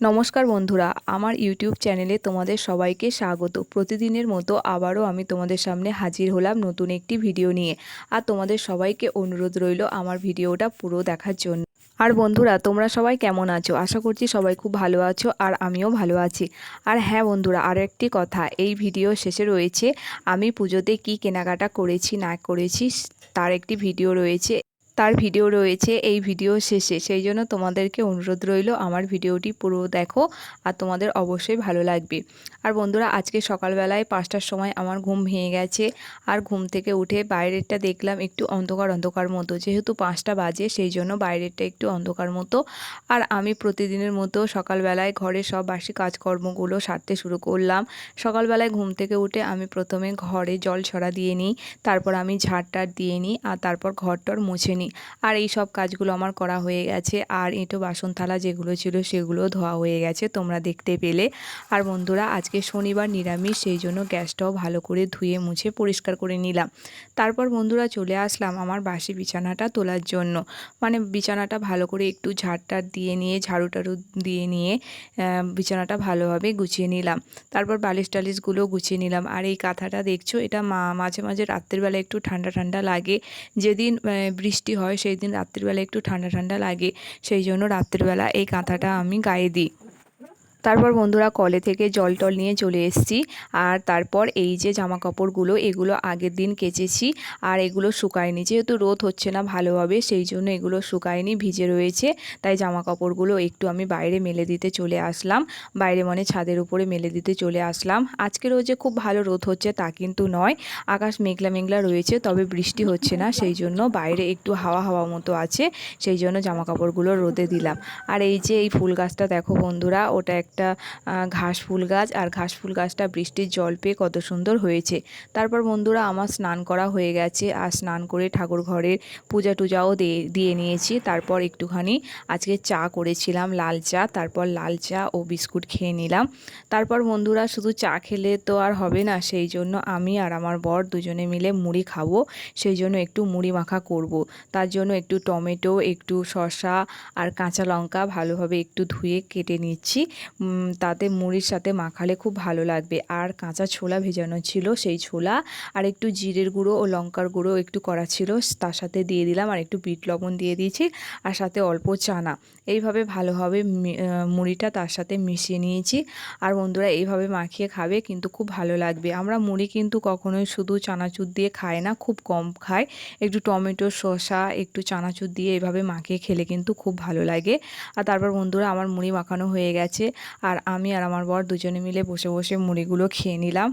নমস্কার বন্ধুরা, আমার ইউটিউব চ্যানেলে তোমাদের সবাইকে স্বাগত। প্রতিদিনের মতো আবারও আমি তোমাদের সামনে হাজির হলাম নতুন একটি ভিডিও নিয়ে। আর তোমাদের সবাইকে অনুরোধ রইল আমার ভিডিওটা পুরো দেখার জন্য। আর বন্ধুরা, তোমরা সবাই কেমন আছো? আশা করছি সবাই খুব ভালো আছো আর আমিও ভালো আছি। আর হ্যাঁ বন্ধুরা আর একটি কথা, এই ভিডিও শেষে রয়েছে, আমি পুজোতে কি কেনাকাটা করেছি না করেছি, তার একটি ভিডিও রয়েছে। তার ভিডিও রয়েছে, এই ভিডিও শেষে। সেই জন্য তোমাদেরকে অনুরোধ রইল, আমার ভিডিওটি পুরো দেখো আর তোমাদের অবশ্যই ভালো লাগবে। আর বন্ধুরা, আজকে সকালবেলায় পাঁচটার সময় আমার ঘুম ভেঙে গেছে আর ঘুম থেকে উঠে বাইরেরটা দেখলাম একটু অন্ধকার অন্ধকার মতো। যেহেতু পাঁচটা বাজে, সেই জন্য বাইরেরটা একটু অন্ধকার মতো। আর আমি প্রতিদিনের মতো সকালবেলায় ঘরে সব বাসি কাজকর্মগুলো সারতে শুরু করলাম। সকালবেলায় ঘুম থেকে উঠে আমি প্রথমে ঘরে জল ছড়া দিয়ে নিই, তারপর আমি ঝাড় ঝাড়টার দিয়ে নিই আর তারপর ঘরটর মুছে নিই। আর এই সব কাজগুলো আমার করা হয়ে গেছে। আর এঁটো বাসন থালা যেগুলো ছিল সেগুলো ধোয়া হয়ে গেছে তোমরা দেখতে পেলে। আর বন্ধুরা, আজকে শনিবার নিরামিষ, সেই জন্য গ্যাসটাও ভালো করে ধুয়ে মুছে পরিষ্কার করে নিলাম। তারপর বন্ধুরা চলে আসলাম আমার বাসি বিছানাটা তোলার জন্য। মানে বিছানাটা ভালো করে একটু ঝাড়টার দিয়ে নিয়ে ঝাড়ু টাড়ু দিয়ে নিয়ে বিছানাটা ভালোভাবে গুছিয়ে নিলাম। তারপর বালিশ টালিশগুলো গুছিয়ে নিলাম। আর এই কাঁথাটা দেখছ, এটা মা, মাঝে মাঝে রাত্রেবেলা একটু ঠান্ডা ঠান্ডা লাগে। যেদিন বৃষ্টি হয়, সেই দিন রাত্রিবেলা একটু ঠান্ডা ঠান্ডা লাগে, সেই জন্য রাত্রিবেলা এই কাঁথাটা আমি গায়ে দিই। তারপর বন্ধুরা কলে থেকে জল টল নিয়ে চলে এসেছি। আর তারপর এই যে জামা কাপড়গুলো এগুলো আগের দিন কেচেছি আর এগুলো শুকায়নি। যেহেতু রোদ হচ্ছে না ভালোভাবে, সেই জন্য এগুলো শুকায়নি, ভিজে রয়েছে। তাই জামা কাপড়গুলো একটু আমি বাইরে মেলে দিতে চলে আসলাম। বাইরে মানে ছাদের উপরে মেলে দিতে চলে আসলাম। আজকেরও যে খুব ভালো রোদ হচ্ছে তা কিন্তু নয়। আকাশ মেঘলা মেঘলা রয়েছে, তবে বৃষ্টি হচ্ছে না, সেই জন্য বাইরে একটু হাওয়া হাওয়া মতো আছে। সেই জন্য জামা কাপড়গুলো রোদে দিলাম। আর এই যে এই ফুল গাছটা দেখো বন্ধুরা, ওটা একটা ঘাস ফুল গাছ আর ঘাস ফুল গাছটা বৃষ্টির জল পেয়ে কত সুন্দর হয়েছে। তারপর বন্ধুরা আমার স্নান করা হয়ে গেছে আর স্নান করে ঠাকুর ঘরের পূজা টুজাও দিয়ে নিয়েছি। তারপর একটুখানি আজকে চা করেছিলাম, লাল চা, তারপর লাল চা ও বিস্কুট খেয়ে নিলাম। তারপর বন্ধুরা শুধু চা খেলে তো আর হবে না, সেই জন্য আমি আর আমার বর দুজনে মিলে মুড়ি খাব, সেই জন্য একটু মুড়ি মাখা করব। তার জন্য একটু টমেটো, একটু শসা আর কাঁচা লঙ্কা ভালোভাবে একটু ধুয়ে কেটে নিচ্ছি। তাতে মুড়ির সাথে মাখালে খুব ভালো লাগবে। আর কাঁচা ছোলা ভেজানো ছিল সেই ছোলা। আর একটু জিরের গুঁড়ো ও লঙ্কার গুঁড়ো একটু করা ছিল। তার সাথে দিয়ে দিলাম আর একটু বিট লবণ দিয়ে দিয়েছি। আর সাথে অল্প চানা। এইভাবে ভালোভাবে মুড়িটা তার সাথে মিশিয়ে নিয়েছি। আর বন্ধুরা এইভাবে মাখিয়ে খাবে কিন্তু খুব ভালো লাগবে। আমরা মুড়ি কিন্তু কখনোই শুধু চানাচুর দিয়ে খাই না, খুব কম খাই। একটু টমেটো, শসা, একটু চানাচুর দিয়ে এভাবে মাখিয়ে খেলে কিন্তু খুব ভালো লাগে। আর তারপর বন্ধুরা আমার মুড়ি মাখানো হয়ে গেছে। আর আমি আর আমার বর দুজনে মিলে বসে বসে মুড়িগুলো খেয়ে নিলাম।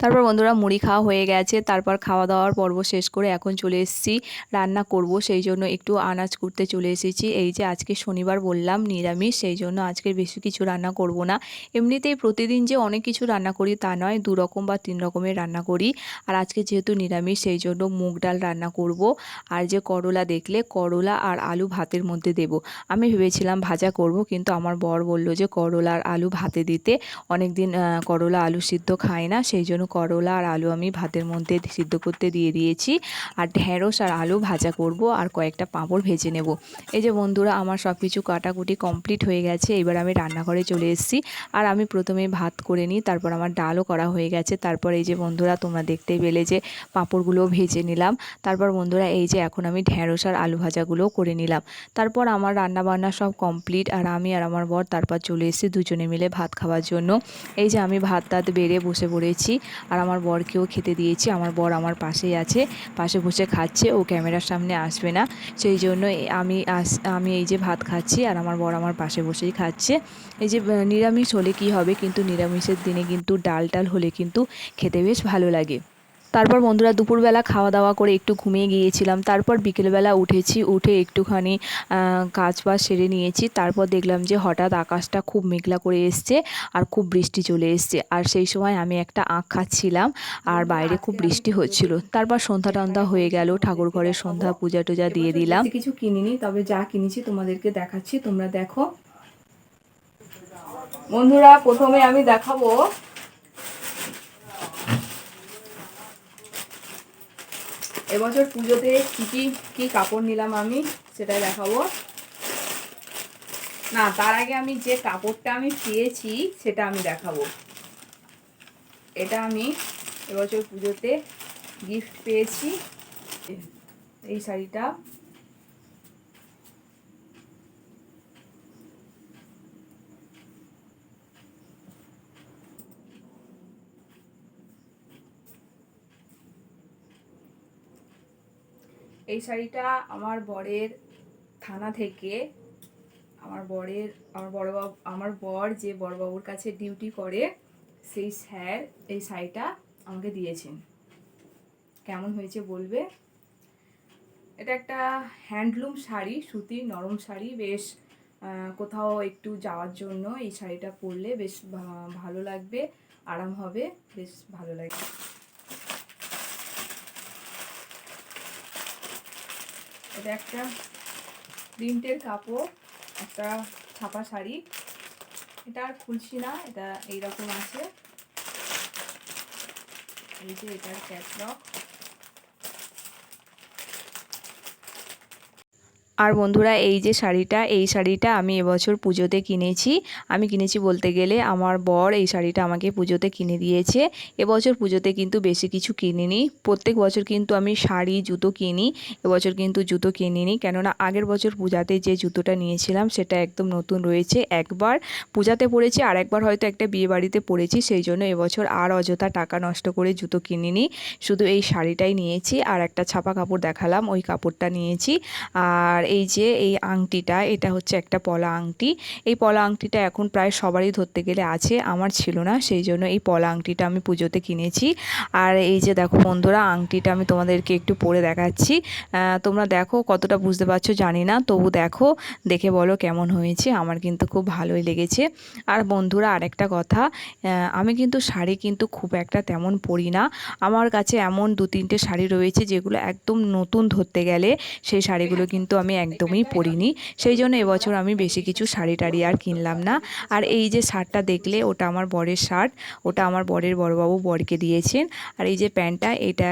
তারপর বন্ধুরা মুড়ি খাওয়া হয়ে গেছে, তারপর খাওয়া দাওয়ার পর্ব শেষ করে এখন চলে এসেছি, রান্না করব, সেই জন্য একটু আনাজ করতে চলে এসেছি। এই যে আজকে শনিবার বললাম নিরামিষ, সেই জন্য আজকে বেশি কিছু রান্না করব না। এমনিতেই প্রতিদিন যে অনেক কিছু রান্না করি তা নয়, দু রকম বা তিন রকমের রান্না করি। আর আজকে যেহেতু নিরামিষ, সেই জন্য মুগ ডাল রান্না করব। আর যে করলা দেখলে, করলা আর আলু ভাতের মধ্যে দেব। আমি ভেবেছিলাম ভাজা করব, কিন্তু আমার বর বলল যে, করলা আর আলু ভাতে দিতে। অনেক দিন করলা আলু সিদ্ধ খায় না, সেই জন্য করলা আর আলু আমি ভাতের মধ্যে সিদ্ধ করতে দিয়ে দিয়েছি। আর ঢেঁড়স আর আলু ভাজা করব আর কয়েকটা পাঁপড় ভেজে নেব। এই যে বন্ধুরা, আমার সব কিছু কাটাকুটি কমপ্লিট হয়ে গেছে। এবার আমি রান্নাঘরে চলে এসেছি। আর আমি প্রথমে ভাত করে নিই, তারপর আমার ডালও করা হয়ে গেছে। তারপর এই যে বন্ধুরা, তোমরা দেখতেই পেলে যে পাঁপড়গুলো ভেজে নিলাম। তারপর বন্ধুরা, এই যে এখন আমি ঢেঁড়স আর আলু ভাজাগুলোও করে নিলাম। তারপর আমার রান্না বান্না সব কমপ্লিট আর আমি আর আমার বর তারপর চলে এসেছি দুজনে মিলে ভাত খাওয়ার জন্য। এই যে আমি ভাত টাত বেড়ে বসে পড়েছি। আর আমার বরকেও খেতে দিয়েছি। আমার বর আমার পাশেই আছে। পাশে বসে খাচ্ছে। ও ক্যামেরার সামনে আসবে না। সেই জন্য আমি আস, আমি এই যে ভাত খাচ্ছি আর আমার বর আমার পাশে বসেই খাচ্ছে। এই যে নিরামিষ হলে কি হবে? কিন্তু নিরামিষের দিনে কিন্তু ডাল টাল হলে কিন্তু খেতে বেশ ভালো লাগে। তারপর বন্ধুরা দুপুরবেলা খাওয়া দাওয়া করে একটু ঘুমিয়ে গিয়েছিলাম। তারপর বিকেলবেলা উঠেছি উঠে একটুখানি কাজ বাজ সেরে নিয়েছি। তারপর দেখলাম যে হঠাৎ আকাশটা খুব মেঘলা করে এসছে আর খুব বৃষ্টি চলে এসছে। আর সেই সময় আমি একটা আঁখ খাচ্ছিলাম আর বাইরে খুব বৃষ্টি হচ্ছিল। তারপর সন্ধ্যা টন্ধা হয়ে গেল ঠাকুর ঘরে সন্ধ্যা পূজা টুজা দিয়ে দিলাম। কিছু কিনিনি তবে যা কিনেছি তোমাদেরকে দেখাচ্ছি তোমরা দেখো। বন্ধুরা প্রথমে আমি দেখাবো এবছর পুজোতে কী কী কী কাপড় নিলাম আমি সেটা দেখাবো। না, তার আগে আমি যে কাপড়টা আমি পেয়েছি সেটা আমি দেখাবো। এটা আমি এবছর পুজোতে গিফট পেয়েছি। এই শাড়িটা। এই শাড়িটা আমার বরের থানা থেকে আমার বরের, আমার বড়বাবু আমার বর যে বড়বাবুর কাছে ডিউটি করে, সেই স্যার এই শাড়িটা আমাকে দিয়েছেন। কেমন হয়েছে বলবে? এটা একটা হ্যান্ডলুম শাড়ি, সুতির নরম শাড়ি। বেশ কোথাও একটু যাওয়ার জন্য এই শাড়িটা পরলে বেশ ভালো লাগবে, আরাম হবে, বেশ ভালো লাগবে এটা একটা প্রিন্টের কাপড়, একটা ছাপা শাড়ি। এটা আর খুলছি না, এটা এইরকম আছে। এই যে এটার ক্যাটলগ আর বন্ধুরা, এই যে শাড়িটা, এই শাড়িটা আমি এবছর পুজোতে কিনেছি। আমি কিনেছি বলতে গেলে আমার বর এই শাড়িটা আমাকে পুজোতে কিনে দিয়েছে। এবছর পুজোতে কিন্তু বেশি কিছু কিনিনি। প্রত্যেক বছর কিন্তু আমি শাড়ি, জুতো কিনি। এবছর কিন্তু জুতো কিনিনি। কেননা, আগের বছর পূজাতে যে জুতোটা নিয়েছিলাম, সেটা একদম নতুন রয়েছে। একবার পূজাতে পরেছি আর একবার হয়তো একটা বিয়ে বাড়িতে পরেছি। সেই জন্য এবছর আর অযথা টাকা নষ্ট করে জুতো কিনিনি। শুধু এই শাড়িটাই নিয়েছি। আর একটা ছাপা কাপড় দেখালাম, ওই কাপড়টা নিয়েছি। আর এই যে এই আংটিটা, এটা হচ্ছে একটা পলা আংটি। এই পলা আংটিটা এখন প্রায় সবারই ধরতে গেলে আছে, আমার ছিল না, সেই জন্য এই পলা আংটিটা আমি পুজোতে কিনেছি। আর এই যে দেখো বন্ধুরা, আংটিটা আমি তোমাদেরকে একটু পরে দেখাচ্ছি। তোমরা দেখো কতটা বুঝতে পারছ, জানি না, তবু দেখো, দেখে বলো কেমন হয়েছে, আমার কিন্তু খুব ভালোই লেগেছে। আর বন্ধুরা, আরেকটা কথা আমি কিন্তু শাড়ি কিন্তু খুব একটা তেমন পরি না। আমার কাছে এমন দু তিনটে শাড়ি রয়েছে যেগুলো একদম নতুন ধরতে গেলে, সেই শাড়িগুলো কিন্তু আমি একদমই পরিনি। সেই জন্য এবছর আমি বেশি কিছু শাড়ি টাড়ি আর কিনলাম না। আর এই যে শার্টটা দেখলে, ওটা আমার বরের শার্ট, ওটা আমার বরের বড়বাবু বরকে দিয়েছেন। আর এই যে প্যান্টটা, এটা